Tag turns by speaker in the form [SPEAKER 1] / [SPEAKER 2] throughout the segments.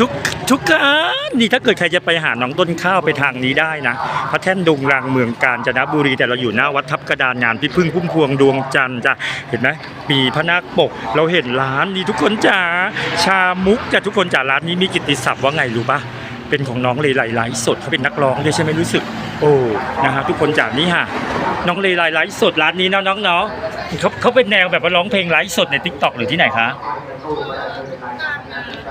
[SPEAKER 1] ทุกทุกการนี่ถ้าเกิดใครจะไปหาน้องต้นข้าวไปทางนี้ได้นะพระแท่นดงรางเมืองกาญจนบุรีแต่เราอยู่หน้าวัดทับกระดานงานพี่พึ่งพุ่มพวงดวงจันทร์จ้ะเห็นไหมปีพระนาคปก เราเห็นร้านนี่ทุกคนจ๋าชามุกจ้ะทุกคนจ๋าร้านนี้มีกิตติศัพท์ว่าไงรู้ปะเป็นของน้องเลไลไลสดเขาเป็นนักร้องด้วยใช่ไหมรู้สึก โอ้นะฮะทุกคนจ๋านี่ฮะ น้องเลไลไลฟ์สดร้านนี้เนาะน้องเนาะเขาเขาเป็นแนวแบบว่าร้องเพลงไลฟ์สดในทิกตอกหรือที่ไหนคะ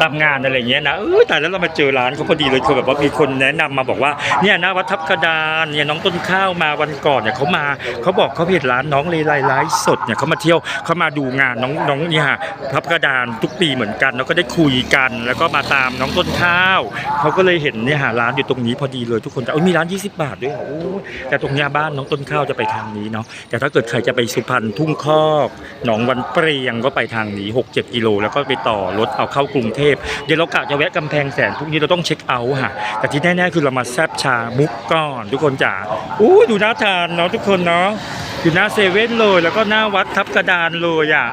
[SPEAKER 1] ตามงานอะไรเงี้ยนะเออแต่แล้วเรามาเจอร้านเขาพอดีเลยคือแบบว่ามีคนแนะนำมาบอกว่าเนี่ยน้าวัดทับกระดานเนี่ยน้องต้นข้าวมาวันก่อนเนี่ยเขามาเขาบอกเขาเห็นร้านน้องเลไลไลฟ์สดเนี่ยเขามาเที่ยวเขามาดูงานน้องน้องเนี่ยทับกระดานทุกปีเหมือนกันแล้วก็ได้คุยกัน แล้วก็มาตามน้องต้นข้าวเขาก็เลยเห็นเนี่ยฮะร้านอยู่ตรงนี้พอดีเลยทุกคนแต่มีร้าน 20 บาทด้วยเหรอโอ้ยแต่ตรงเนี้ยบ้านน้องต้นข้าวจะไปทางนี้เนาะแต่ถ้าเกิดใครจะไปสุพรรณทุ่งคอกหนองวันเปรียงก็ไปทางนี้ 6-7 กิโล แล้วก็ไปต่อรถเอาเข้ากรุงเทพเดี๋ยวเรากะจะแวะกำแพงแสนพรุ่งนี้เราต้องเช็คเอาท์ค่ะ แต่ที่แน่ๆคือเรามาแซบชามุกก่อนทุกคนจ๋าอู้ดูน่าทานเนาะทุกคนเนาะอยู่หน้าเซเว่นเลยแล้วก็หน้าวัดทับกระดานเลยอะ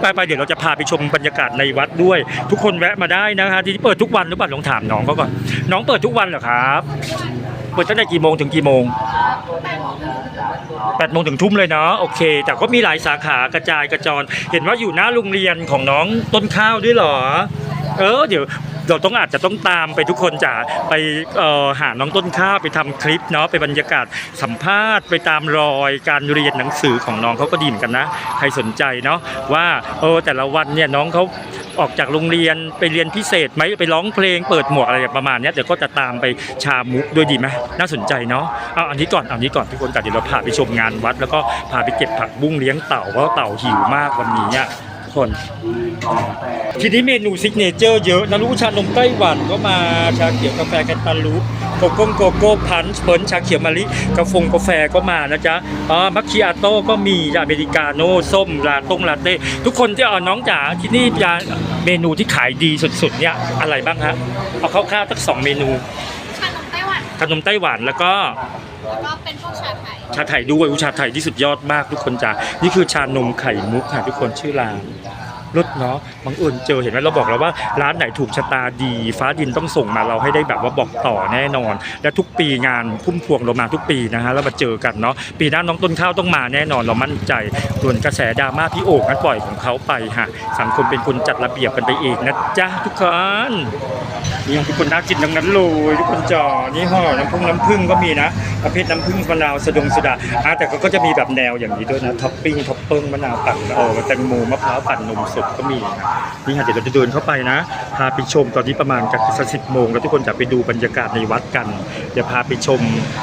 [SPEAKER 1] ไปไปเดี๋ยวเราจะพาไปชมบรรยากาศในวัดด้วย ทุกคนแวะมาได้นะคะที่นี่เปิดทุกวันหรือเปล่าลองถามน้องเขาก่อนน้องเปิดทุกวันเหรอครับ เปิดตั้งแต่กี่โมงถึงกี่โมงแปดโมงถึงทุ่มเลยเนาะโอเค แต่ก็มีหลายสาขากระจายกระจร เห็นว่าอยู่หน้าโรงเรียนของน้องต้นข้าวด้วยเหรอ เออเดี๋ยวเราต้องอาจจะต้องตามไปทุกคนจ๋าไปออหาน้องต้นข้าวไปทำคลิปเนาะไปบรรยากาศสัมภาษณ์ไปตามรอยการเรียนหนังสือของน้องเขาก็ดีเหมือนกันนะ ใครสนใจเนาะว่าเออแต่ละวันเนี่ยน้องเขา ออกจากโรงเรียนไปเรียนพิเศษไหมไปร้องเพลงเปิดหมวกอะไรประมาณนี้เดี๋ยวก็จะตามไปชามุกด้วยดีไหมน่าสนใจเนาะเอาอันนี้ก่อนเอาอันนี้ก่อนทุกคนกัดเดี๋ยวเราพาไปชมงานวัด แล้วก็พาไปเก็บผักบุ้งเลี้ยงเต่าเพราะเต่าหิวมากวันนี้อะ คน ทีนี้เมนูซิกเนเจอร์เยอะนะลูกชานมไต้หวันก็มาชาเขียวกาแฟแคนตาลูปโกโก้โกโก้พันช์เปิร์นชาเขียวมะลิกาแฟกาแฟก็มานะจ๊ะอ๋อมัคคิอาโต้ก็มีอเมริกาโน่ส้มลาต้งลาเต้ทุกคนที่เอาน้องจ๋าที่นี่ยาเมนูที่ขายดีสุดๆเนี่ยอะไรบ้างฮะเอาคร่าวๆสักสองเมนู
[SPEAKER 2] ชานมไต้หวัน
[SPEAKER 1] ขนมไต้หวันแล้วก็
[SPEAKER 2] แล้วก็เป็นพวกชาไทย
[SPEAKER 1] ชาไทยด้วยอุยชาไทยที่สุดยอดมากทุกคนจ้ะนี่คือชานมไข่มุกค่ะทุกคนชื่อร้าน รสเนาะบังเอิญเจอเห็นไหมเราบอกแล้วว่าร้านไหนถูกชะตาดี ฟ้าดินต้องส่งมาเราให้ได้แบบว่าบอกต่อแน่นอน และทุกปีงานพุ่มพวงเรามาทุกปีนะฮะแล้วมาเจอกันเนาะปีหน้าน้องต้นข้าวต้องมาแน่นอนเรามั่นใจส่วนกระแสดราม่าพี่โอ่งนั้นปล่อยของเขาไปฮะสังคมเป็นคนจัดระเบียบกันไปเองนะจ๊ะทุกคนนี่ทุกคนน่ากินทั้งนั้นเลยทุกคนจอนี่ห่อน้ำพึ่งน้ำพึ่งก็มีนะประเภทน้ำผึ้งมะนาวสะดงสดาอะแต่ก็จะมีแบบแนวอย่างนี้ด้วยนะท็อปปิ้งท็อปเปิ้งมะนาวปั่นเออแตงโมมะพร้าวปั่นนมสดก็มีนะนี่ค่ะเดี๋ยวเราจะเดินเข้าไปนะพาไปชมตอนนี้ประมาณกันสักสิบโมงแล้วทุกคนจะไปดูบรรยากาศในวัดกัน เดี๋ยวพาไปชม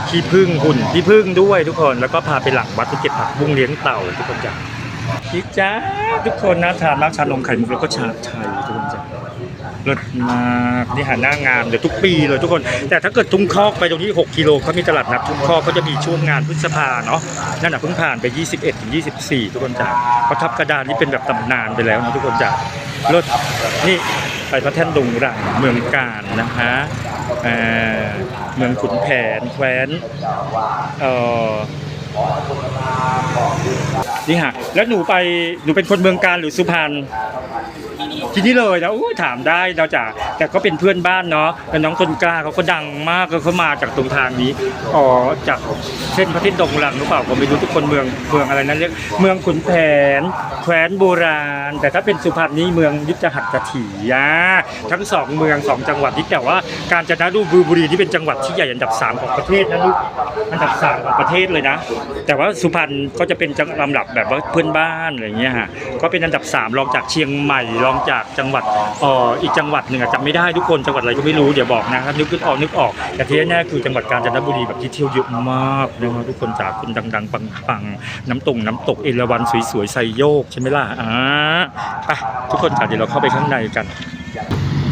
[SPEAKER 1] ที่พึ่งหุ่นที่พึ่งด้วยทุกคนแล้วก็พาไปหลังวัดที่เก็บผักบุ้งเลี้ยงเต่าทุกคนจ้ะพี่จ้าทุกคนนะทานมากชานมไข่มุกแล้วก็ชาไทยทุกคน จ้ะเลิศมากนี่หาหน้างานเดี๋ยวทุกปีเลยทุกคน แต่ถ้าเกิดทุ่งคอกไปตรงนี้ 6 กิโลเขามีตลาดนัดทุ่งคอกเขาจะมีช่วงงานพฤษภาเนาะนั่นน่ะเพิ่งผ่านไป 21ถึง24 ทุกคนจ้ะเขาทับกระดานนี่เป็นแบบตำนานไปแล้วนะทุกคนจ้ะเลิศนี่ไปพระแท่นดงรังเมืองการนะฮะเอ่อเมืองขุนแผนแคว้นเอ่อนี่ฮะแล้วหนูไปหนูเป็นคนเมืองการหรือสุพรรณ ทีนี้เลยนะอู้ถามได้เราจะแต่ก็เป็นเพื่อนบ้านเนาะแล้วน้องตนกล้าเขาก็ดังมากเขามาจากตรงทางนี้อ๋อจากเส้นพระทิศดงหลังหรือเปล่าผมไม่รู้ทุกคนเมืองเมืองอะไรนั้นเรียกเมืองขุนแผนแคว้นโบราณ แต่ถ้าเป็นสุพรรณนี้เมืองยุทธหัตถียาทั้งสองเมืองสองจังหวัดที่แต่ว่าการจนบุรีที่เป็นจังหวัดที่ใหญ่อันดับสามของประเทศนะลูกอันดับสามของประเทศเลยนะ แต่ว่าสุพรรณก็จะเป็นลำดับแบบว่าเพื่อนบ้านอะไรอย่างเงี้ยฮะก็เป็นอันดับสามรองจากเชียงใหม่รองจากจังหวัดเอ่ออีกจังหวัดหนึ่งอะจำไม่ได้ทุกคนจังหวัดอะไรก็ไม่รู้เดี๋ยวบอกนะครับนึกออกนึกออกแต่ที่แน่ๆคือจังหวัดกาญจนบุรีแบบที่เที่ยวเยอะมากนะครับทุกคนจากคนดัง ๆ ปังๆน้ำตกน้ำตกเอราวัณสวยๆไซโยกใช่ไหมล่ะอ่าไปทุกคนค่ะเดี๋ยวเราเข้าไปข้างในกัน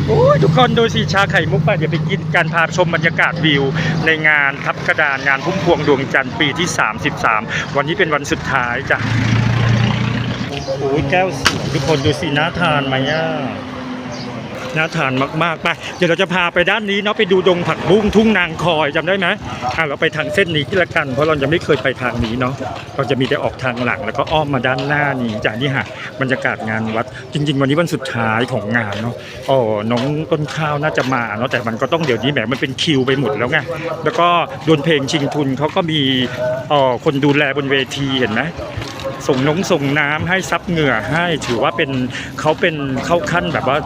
[SPEAKER 1] โอ้ยทุกคนดูสิชาไข่มุกไปเดี๋ยวไปกินการพาชมบรรยากาศวิว ในงานทับกระดานงานพุ่มพวงดวงจันทร์ปีที่ 33 วันนี้เป็นวันสุดท้ายจ้ะ โอ้ยแก้วสวยทุกคนดูสิน่าทานไหมอะน่าทานมากๆไปเดี๋ยวเราจะพาไปด้านนี้เนาะไปดูดงผักบุ้งทุ่งนางคอยจำได้ไหมอะเราไปทางเส้นนี้ที่ละกัน เพราะเรายังไม่เคยไปทางนี้เนาะเราจะมีแต่ออกทางหลังแล้วก็อ้อมมาด้านหน้านี้จากนี่ฮะบรรยากาศงานวัด จริง ๆ วันนี้วันสุดท้ายของงานเนาะอ๋อน้องต้นข้าวน่าจะมาเนาะแต่มันก็ต้องเดี๋ยวนี้แหมมันเป็นคิวไปหมดแล้วไงแล้วก็ดวลเพลงชิงทุนเขาก็มีอ๋อคนดูแลบนเวทีเห็นไหม ส่งน้องส่งน้ำให้ซับเหงื่อให้ถือว่าเป็นเขาเป็นเข้าขั้นแบบว่า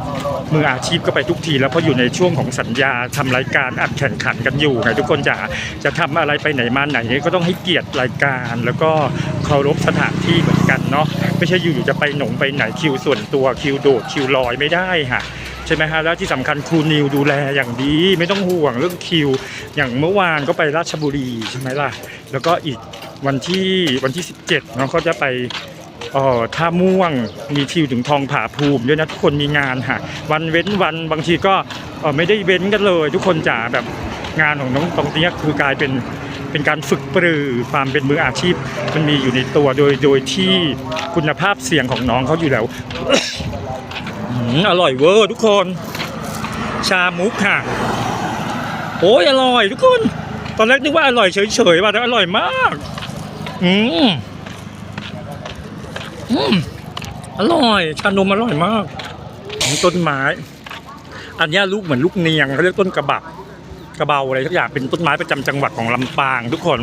[SPEAKER 1] มืออาชีพก็ไปทุกที แล้วเพราะอยู่ในช่วงของสัญญาทำรายการอัดแข่งขันกันอยู่ไงทุกคนจะจะทำอะไรไปไหนมาไหนก็ต้องให้เกียรติรายการ แล้วก็เคารพสถานที่เหมือนกันเนาะไม่ใช่อยู่ๆจะไปหนงไปไหนคิวส่วนตัวคิวโดดคิวลอยไม่ได้ค่ะใช่ไหมฮะแล้วที่สำคัญครูนิวดูแลอย่างดี ไม่ต้องห่วงเรื่องคิว อย่างเมื่อวานก็ไปราชบุรีใช่ไหมล่ะ แล้วก็อีก วันที่วันที่ 17เนาะเขาจะไปเอ่อท่าม่วงมีคิวถึงทองผาภูมิด้วยนะทุกคนมีงานค่ะ วันเว้นวันบางทีก็เอ่อไม่ได้เว้นกันเลย ทุกคนจ๋าแบบงานของน้องตรงเนี้ยคือกลายเป็นเป็นการฝึกปรือความเป็นมืออาชีพ มันมีอยู่ในตัวโดยโดยที่คุณภาพเสียงของน้องเขาอยู่แล้วอืมอร่อยเวอร์ทุกคน ชามุกค่ะโอ้ยอร่อยทุกคน ตอนแรกนึกว่าอร่อยเฉยๆว่าแต่อร่อยมาก อืมอืมอร่อย ชานมอร่อยมากต้นไม้ อันนี้ลูกเหมือนลูกเนียงเขาเรียกต้นกระบับกระเบาอะไรทุกอย่างเป็นต้นไม้ประจำจังหวัดของลำปางทุกคน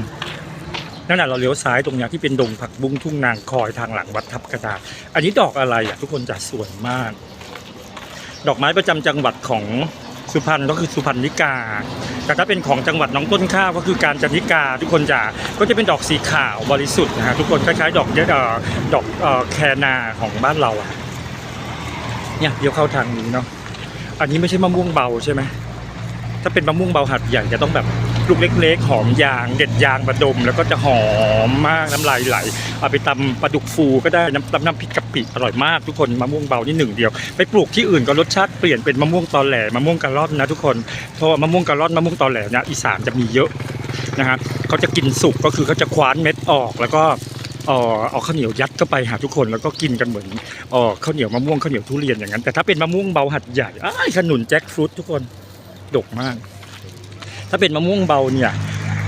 [SPEAKER 1] นั่นแหละเราเลี้ยวซ้ายตรงนี้ที่เป็นดงผักบุ้งทุ่งนางคอยทางหลังวัดทับกระดาอันนี้ดอกอะไรอะทุกคนจะสวยมาก ดอกไม้ประจำจังหวัดของ สุพรรณก็คือสุพรรณิกา แต่ถ้าเป็นของจังหวัดน้องต้นข้าวก็คือการจันทิกา ทุกคนจะก็จะเป็นดอกสีขาวบริสุทธิ์นะฮะทุกคนคล้ายๆดอกเยเอ่อดอกแคนาของบ้านเราอะเนี่ยเดี๋ยวเข้าทางนี้เนาะอันนี้ไม่ใช่มะม่วงเบาใช่ไหมถ้าเป็นมะม่วงเบาหัดใหญ่จะต้องแบบ ลูกเล็กๆ หอมยาง เด็ดยางประดม แล้วก็จะหอมมากน้ำลายไหล เอาไปตำปลาดุกฟูก็ได้น้ำตำน้ำพริกกะปิอร่อยมากทุกคนมะม่วงเบานี่หนึ่งเดียว ไปปลูกที่อื่นก็รสชาติเปลี่ยนเป็นมะม่วงตอแหลมะม่วงกะล่อนนะทุกคนเพราะว่ามะม่วงกะล่อนมะม่วงตอแหลเนี่ยอีสานจะมีเยอะนะฮะเขาจะกินสุกก็คือเขาจะคว้านเม็ดออกแล้วก็เออเอาข้าวเหนียวยัดเข้าไปหาทุกคนแล้วก็กินกันเหมือนเออข้าวเหนียวมะม่วงข้าวเหนียวทุเรียนอย่างนั้น แต่ถ้าเป็นมะม่วงเบาหัดใหญ่ขนุนแจ็คฟรุตทุกคนดกมาก ถ้าเป็นมะม่วงเบาเนี่ย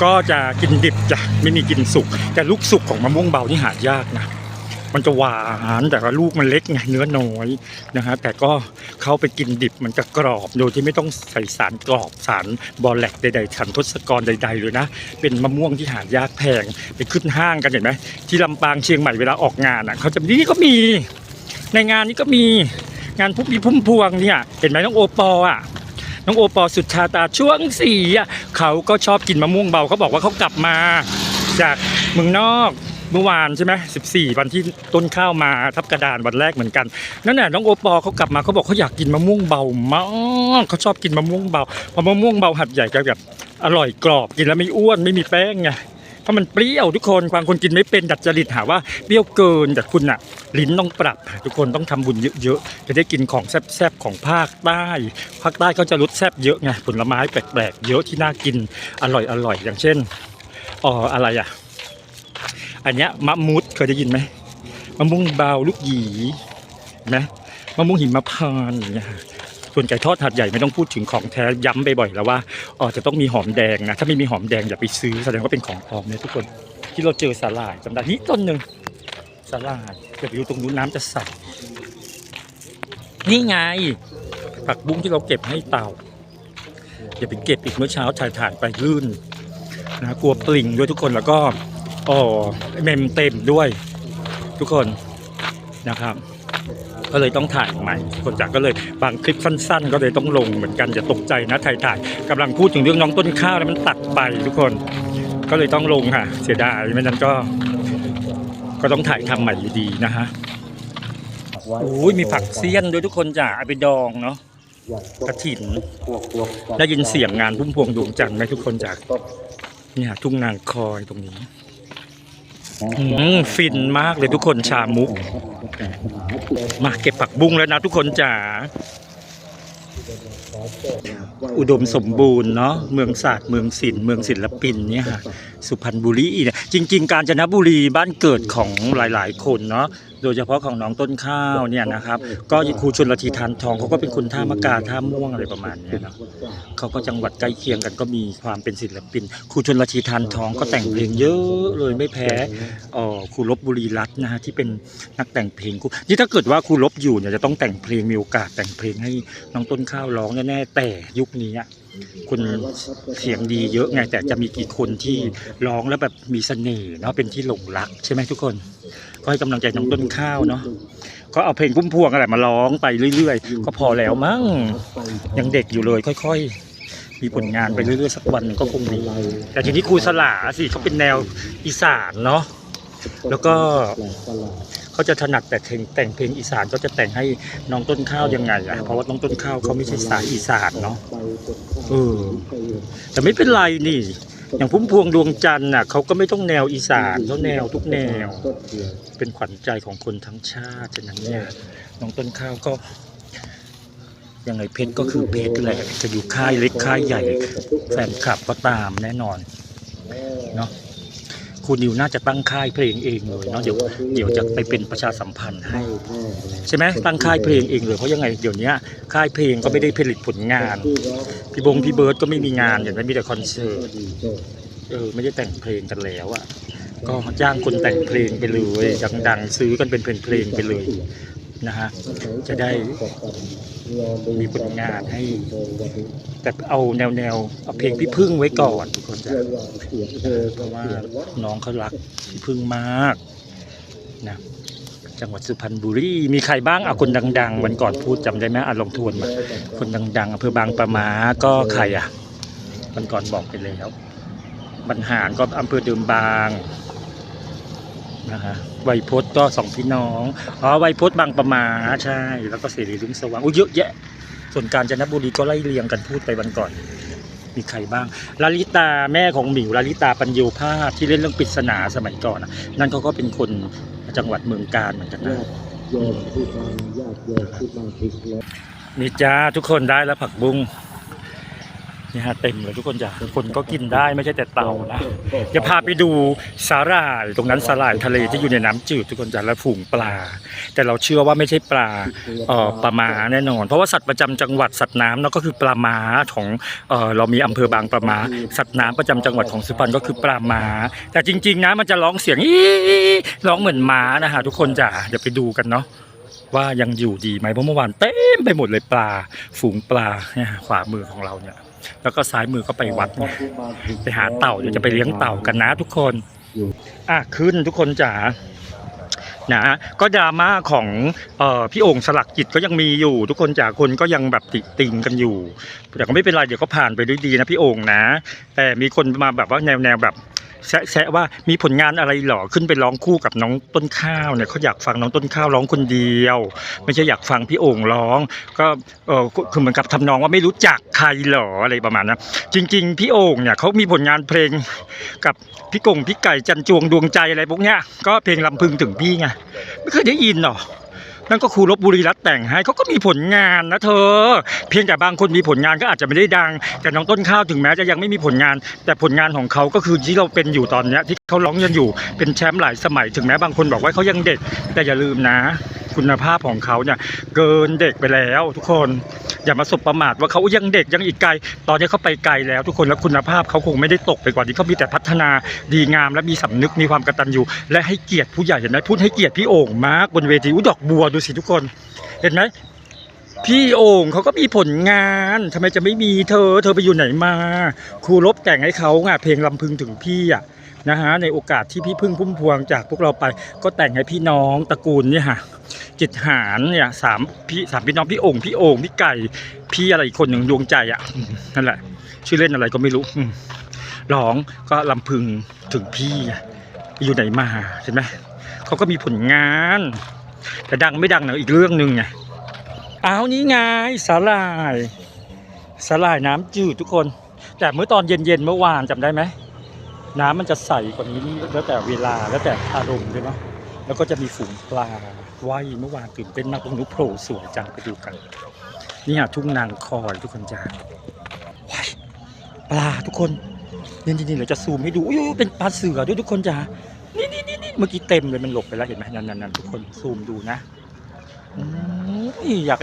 [SPEAKER 1] ก็จะกินดิบจ้ะไม่มีกินสุก แต่ลูกสุกของมะม่วงเบานี่หายากนะมันจะหวานแต่ว่าลูกมันเล็กไงเนื้อน้อยนะฮะแต่ก็เข้าไปกินดิบมันจะกรอบโดยที่ไม่ต้องใส่สารกรอบสารบอแลกใดๆขันทศกรใดๆเลยนะ เป็นมะม่วงที่หายากแพงไปขึ้นห้างกันเห็นไหมที่ลำปางเชียงใหม่เวลาออกงานอะเขาจะนี่ก็มีในงานนี้ก็มีงานพุ่มีพุ่มพวงเนี่ยเห็นไหมน้องโอปออะ น้องโอปอสุดชาตาช่วงสี่อะเขาก็ชอบกินมะม่วงเบาเขาบอกว่าเขากลับมา จากเมืองนอกเมื่อวานใช่ไหมสิบสี่วันที่ต้นข้าวมาทับกระดานวันแรกเหมือนกันนั่นแหละน้องโอปอเขากลับมาเขาบอกเขาอยากกินมะม่วงเบามากเขาชอบกินมะม่วงเบาเพราะมะม่วงเบาหัดใหญ่ก็แบบอร่อยกรอบกินแล้วไม่อ้วนไม่มีแป้งไง เพราะมันเปรี้ยวทุกคนบางคนกินไม่เป็นดัดจริตหาว่าเปรี้ยวเกินแต่คุณอะลิ้นต้องปรับทุกคนต้องทำบุญเยอะๆจะได้กินของแซ่บๆของภาคใต้ภาคใต้เขาจะรสแซ่บเยอะไงผลไม้แปลกๆเยอะที่น่ากินอร่อยๆอย่างเช่นอ๋ออะไรอะอันเนี้ยมะมุดเคยได้ยินไหมมะม่วงเบาลูกหยีเห็นไหมมะม่วงหิมพานต์อย่างเงี้ย ส่วนไก่ทอดหัดใหญ่ไม่ต้องพูดถึงของแท้ย้ำบ่อยๆแล้วว่าอ๋อจะต้องมีหอมแดงนะถ้าไม่มีหอมแดงอย่าไปซื้อแสดงว่าเป็นของปลอมเนี่ยทุกคนที่เราเจอสาหร่ายจำได้นี่ต้นหนึ่งสาหร่ายเดี๋ยวไปดูตรงนู้นน้ำจะใสนี่ไงผักบุ้งที่เราเก็บให้เต่าอย่าไปเก็บอีกเมื่อเช้าถ่ายถ่ายไปลื่นนะกลัวปลิ่งด้วยทุกคนแล้วก็อ๋อเมมเต็มด้วย ทุกคนนะครับ ก็เลยต้องถ่ายใหม่คนจากก็เลยบางคลิปสั้น ๆ ก็เลยต้องลงเหมือนกันอย่าตกใจนะถ่ายถ่ายกำลังพูดถึงเรื่องน้องต้นข้าวแล้วมันตัดไปทุกคนก็เลยต้องลงค่ะ เสียดายไม่นั้นก็ ก็ต้องถ่ายทำใหม่ดีนะฮะโอ้ยมีผักเสี้ยนด้วยทุกคนจ้ะเอาไปดองเนาะกระถินได้ยินเสียงงานพุ่มพวงดวงจันทร์ไหมทุกคนจากเนี่ยทุ่งนางคอยตรงนี้ ฟินมากเลยทุกคนชามุก มาเก็บผักบุ้งแล้วนะทุกคนจ๋าอุดมสมบูรณ์เนาะเมืองศาสตร์เมืองศิลป์เมืองศิลปินเนี่ยค่ะสุพรรณบุรีเนี่ยจริง ๆ กาญจนบุรีบ้านเกิดของหลาย ๆ คนเนาะ โดยเฉพาะของน้องต้นข้าวเนี่ยนะครับ ก็ครูชนละทีทานทองเขาก็เป็นคนท่ามะกาท่าม่วงอะไรประมาณเนี้ยเนาะเขาก็จังหวัดใกล้เคียงกันก็มีความเป็นศิลปินครูชนละทีทานทองก็แต่งเพลงเยอะเลยไม่แพ้เอ่อครูลบบุรีรัตน์นะฮะที่เป็นนักแต่งเพลงครูนี่ถ้าเกิดว่าครูลบอยู่เนี่ยจะต้องแต่งเพลงมีโอกาสแต่งเพลงให้น้องต้นข้าวร้องแน่ๆแต่ยุคนี้อะ คุณเสียงดีเยอะไงแต่จะมีกี่คนที่ร้องแล้วแบบมีเสน่ห์เนาะเป็นที่หลงรักใช่ไหมทุกคน ก็ให้กำลังใจน้องต้นข้าวเนาะก็เอาเพลงพุ่มพวงอะไรมาร้องไปเรื่อยๆ ก็พอแล้วมั้งยังเด็กอยู่เลยค่อย ๆมีผลงานไปเรื่อยๆสักวันก็คงดีแต่ทีนี้ครูสลาสิเขาเป็นแนวอีสานเนาะแล้วก็ เขาจะถนัดแต่เพลงแต่งเพลงอีสานก็จะแต่งให้น้องต้นข้าวยังไงอะเพราะว่าน้องต้นข้าวเขาไม่ใช่สายอีสานเนาะเออแต่ไม่เป็นไรนี่ อย่างพุ่มพวงดวงจันทร์น่ะเขาก็ไม่ต้องแนวอีสานเขาแนวทุกแนว เป็นขวัญใจของคนทั้งชาติฉะนั้นเนี่ยน้องต้นข้าวก็ยังไงเพชรก็คือเพชรแหละจะอยู่ค่ายเล็กค่ายใหญ่แฟนคลับก็ตามแน่นอนเนาะ ครูนิวน่าจะตั้งค่ายเพลงเองเลยเนาะเดี๋ยวเดี๋ยวจะไปเป็นประชาสัมพันธ์ให้ใช่ไหมตั้งค่ายเพลงเองเลยเพราะยังไงเดี๋ยวนี้ค่ายเพลงก็ไม่ได้ผลิตผลงาน พี่บงพี่เบิร์ดก็ไม่มีงานอย่างนั้นมีแต่คอนเสิร์ตเออไม่ได้แต่งเพลงกันแล้วอะก็จ้างคนแต่งเพลงไปเลยดังๆซื้อกันเป็นเพลงๆไปเลย นะฮะจะได้มีผลงานให้ แต่เอาแนวแนวเอาเพลงพี่พึ่งไว้ก่อนทุกคนจะเพราะว่าน้องเขารักพี่พึ่งมากนะจังหวัดสุพรรณบุรีมีใครบ้างเอาคนดัง ๆ วันก่อนพูดจำได้ไหมอะลองทวนมา คนดังๆอำเภอบางปะมาก็ใครอะวันก่อนบอกไปแล้วบรรหารก็อำเภอเดิมบาง นะฮะไวยพจน์ก็สองพี่น้องอ๋อไวยพจน์บางปะมาใช่ แล้วก็เสรีรุ่งสว่างโอ้เยอะแยะ ส่วนกาญจนบุรีก็ไล่เรียงกันพูดไปวันก่อน มีใครบ้างลาลิตาแม่ของหมิวลาลิตาปัญโยภาสที่เล่นเรื่องปริศนาสมัยก่อนนะนั่นเขาก็เป็นคนจังหวัดเมืองการเหมือนกันนะ
[SPEAKER 3] โยมที่มาญาติโยมที่มาถึงแล้ว
[SPEAKER 1] นี่จ้าทุกคนได้แล้วผักบุ้ง นี่ฮะเต็มเลยทุกคนจ้ะคนก็กินได้ไม่ใช่แต่เต่านะจะพาไปดูสาหร่ายตรงนั้นสาหร่ายทะเลที่อยู่ในน้ำจืดทุกคนจ้ะและฝูงปลา แต่เราเชื่อว่าไม่ใช่ปลาเอ่อปลามาแน่นอน เพราะว่าสัตว์ประจำจังหวัดสัตว์น้ำเนาะก็คือปลามาของเอ่อเรามีอำเภอบางปลามาสัตว์น้ำประจำจังหวัดของสุพรรณก็คือปลามา แต่จริง ๆนะมันจะร้องเสียงอีร้องเหมือนม้านะฮะทุกคนจ้ะเดี๋ยวไปดูกันเนาะว่ายังอยู่ดีไหมเพราะเมื่อวานเต็มไปหมดเลยปลา ฝูงปลาเนี่ยขวามือของเราเนี่ย แล้วก็ซ้ายมือก็ไปวัดเนี่ยไปหาเต่าเดี๋ยวจะไปเลี้ยงเต่ากันนะทุกคนอะขึ้นทุกคนจ๋านะก็ดราม่าของเอ่อพี่โอ่งสลักจิตก็ยังมีอยู่ ทุกคนจ๋าคนก็ยังแบบติติงกันอยู่แต่ก็ไม่เป็นไรเดี๋ยวก็ผ่านไปด้วยดีนะพี่โอ่งนะ แต่มีคนมาแบบว่าแนวแนวแบบ แซะว่ามีผลงานอะไรหรอขึ้นไปร้องคู่กับน้องต้นข้าวเนี่ยเขาอยากฟังน้องต้นข้าวร้องคนเดียว ไม่ใช่อยากฟังพี่โอ่งร้อง ก็เออคือเหมือนกับทำนองว่าไม่รู้จักใครหรออะไรประมาณนั้นจริง ๆ พี่โอ่งเนี่ยเขามีผลงานเพลงกับพี่กงพี่ไก่จันจวงดวงใจอะไรพวกเนี้ยก็เพลงลำพึงถึงพี่ไงไม่เคยได้ยินหรอ นั่นก็ครูลบบุรีรัตแต่งให้เขาก็มีผลงานนะเธอ เพียงแต่บางคนมีผลงานก็อาจจะไม่ได้ดัง แต่น้องต้นข้าวถึงแม้จะยังไม่มีผลงาน แต่ผลงานของเขาก็คือที่เราเป็นอยู่ตอนเนี้ยที่เขาร้องยันอยู่เป็นแชมป์หลายสมัย ถึงแม้บางคนบอกว่าเขายังเด็กแต่อย่าลืมนะ คุณภาพของเขาเนี่ยเกินเด็กไปแล้ว ทุกคนอย่ามาสบประมาทว่าเขายังเด็กยังอีกไกล ตอนนี้เขาไปไกลแล้ว ทุกคนแล้วคุณภาพเขาคงไม่ได้ตกไปกว่านี้เขามีแต่พัฒนาดีงาม และมีสำนึกมีความกตัญญูและให้เกียรติผู้ใหญ่เห็นไหมพูดให้เกียรติพี่โอ่งมากบนเวทีอุดอกบัวดูสิทุกคน เห็นไหมพี่โอ่งเขาก็มีผลงานทำไมจะไม่มีเธอ เธอไปอยู่ไหนมา ครูลบแต่งให้เขาไงเพลงลำพึงถึงพี่อะ นะฮะในโอกาสที่พี่พึ่งพุ่มพวงจากพวกเราไปก็แต่งให้พี่น้องตระกูลเนี่ยฮะจิตหารเนี่ยสามพี่สามพี่น้องพี่โอ่งพี่โอ่งพี่ไก่ พี่อะไรอีกคนหนึ่งดวงใจอะนั่นแหละ ชื่อเล่นอะไรก็ไม่รู้ร้องก็ลำพึงถึงพี่อยู่ไหนมาเห็นไหมเขาก็มีผลงาน แต่ดังไม่ดังนะอีกเรื่องหนึ่งไงอ้าวนี่ไงสาหร่ายสาหร่ายน้ำจืดทุกคน แต่เมื่อตอนเย็นๆเมื่อวานจำได้ไหม น้ำมันจะใสกว่านี้แล้วแต่เวลาแล้วแต่อารมณ์ด้วยเนาะแล้วก็จะมีฝูงปลาว่ายเมื่อวานตื่นเต้นมากตรงนู้โผล่สวยจังไปดูกัน นี่ฮะทุ่งนางคอยทุกคนจ้าว้ายปลาทุกคนนี่นี่นี่เราจะซูมให้ดูอุ้ยเป็นปลาเสือด้วยทุกคนจ้านี่นี่นี่เมื่อกี้เต็มเลยมันหลบไปแล้วเห็นไหมนั่นๆๆทุกคนซูมดูนะอืมอยาก